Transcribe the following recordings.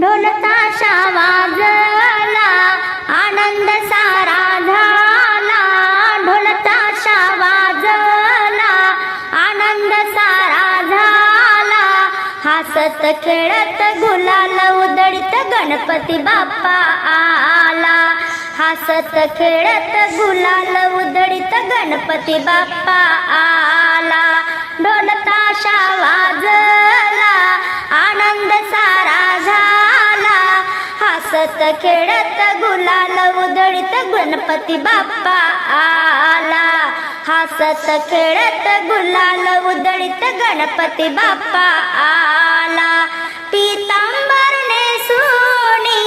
ढोल ताशा वाजला आनंद सारा झाला. ढोल ताशा वाजला आनंद सारा झाला. हसत खेळत गुलाल उधळीत गणपती बाप्पा आला. हसत खेळत गुलाल उधळीत गणपती बाप्पा आला. ढोल ताशा वाजला हसत खेळत गुलाल उधळीत गणपती बाप्पा आला. हसत खेळत गुलाल उधळीत गणपती बाप्पा आला. पितांबर सोनी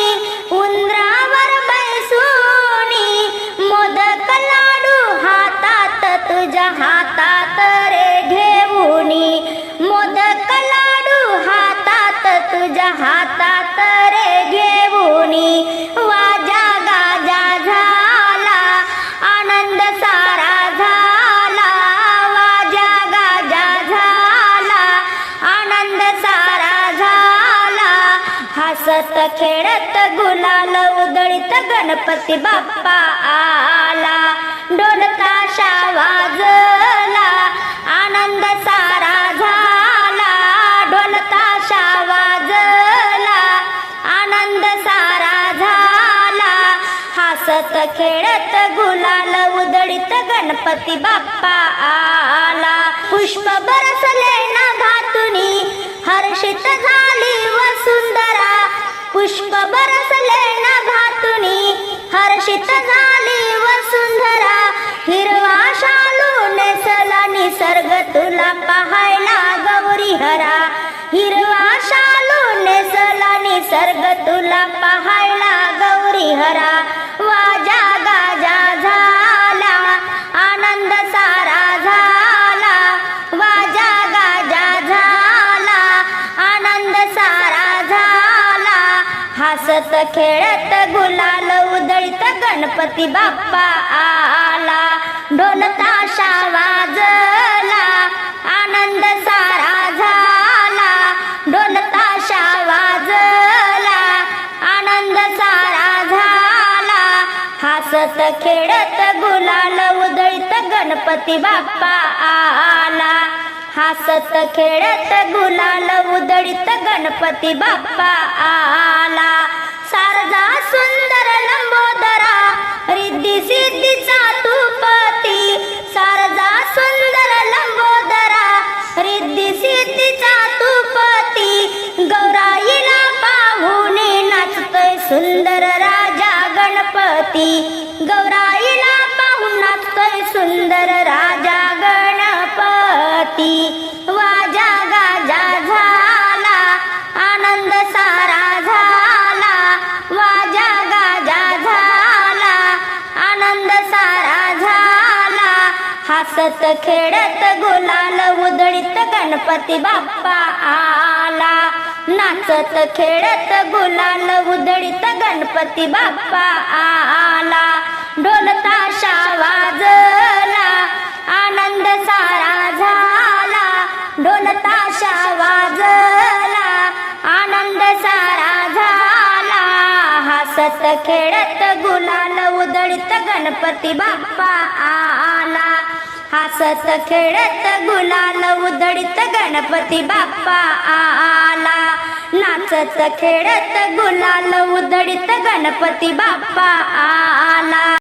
उंदरावर बैसोनी मोदक लाडू हातात तुझ्या हातात रे घेऊनी. मोदक लाडू हातात तुझ्या हातात रे घेऊ हसत खेळत गुलाल उधळीत गणपती बाप्पा आला. ढोल ताशा वाजला आनंद सारा झाला. ढोल ताशा वाजला आनंद सारा झाला. हसत खेळत गुलाल उधळीत गणपती बाप्पा आला. पुष्प बरसले ना घातुनी हर्षित झाला पुष्प बरसले ना घातुनी हर्षित झाली वसुंधरा. हिरवा शालू नेसला निसर्ग तुला पाहायला गौरी हरा हिरवा शालू नेसला निसर्ग तुला पाहायला गौरी हसत खेळत गुलाल उधळीत गणपती बाप्पा आला. ढोल ताशा वाजला आनंद सारा झाला. ढोल ताशा वाजला आनंद सारा झाला. हसत खेळत गुलाल उधळीत गणपती बाप्पा आला. हसत खेळत गुलाल उधळीत गणपती बाप्पा आला. सारजा सुंदर लंबोदरा रिद्धी सिद्धीचा तू पती सारजा सुंदर लंबोदरा रिद्धी सिद्धीचा तू पती गौराईला पाहुणे नाचतोय सुंदर राजा गणपती. गौराईला पाहून नाचतोय सुंदर राजा गणपती वाजा गाजा झाला आनंद सारा झाला. वाजा गाजा झाला आनंद सारा झाला. हसत खेळत गुलाल उधळीत गणपती बाप्पा आला. नाचत खेळत गुलाल उधळीत गणपती बाप्पा आला. हसत खेळत गुलाल उदळीत गणपती बाप्पा आला. हसत खेळत गुलाल उदळीत गणपती बाप्पा आला. नाचत खेळत गुलाल उदळीत गणपती बाप्पा आला.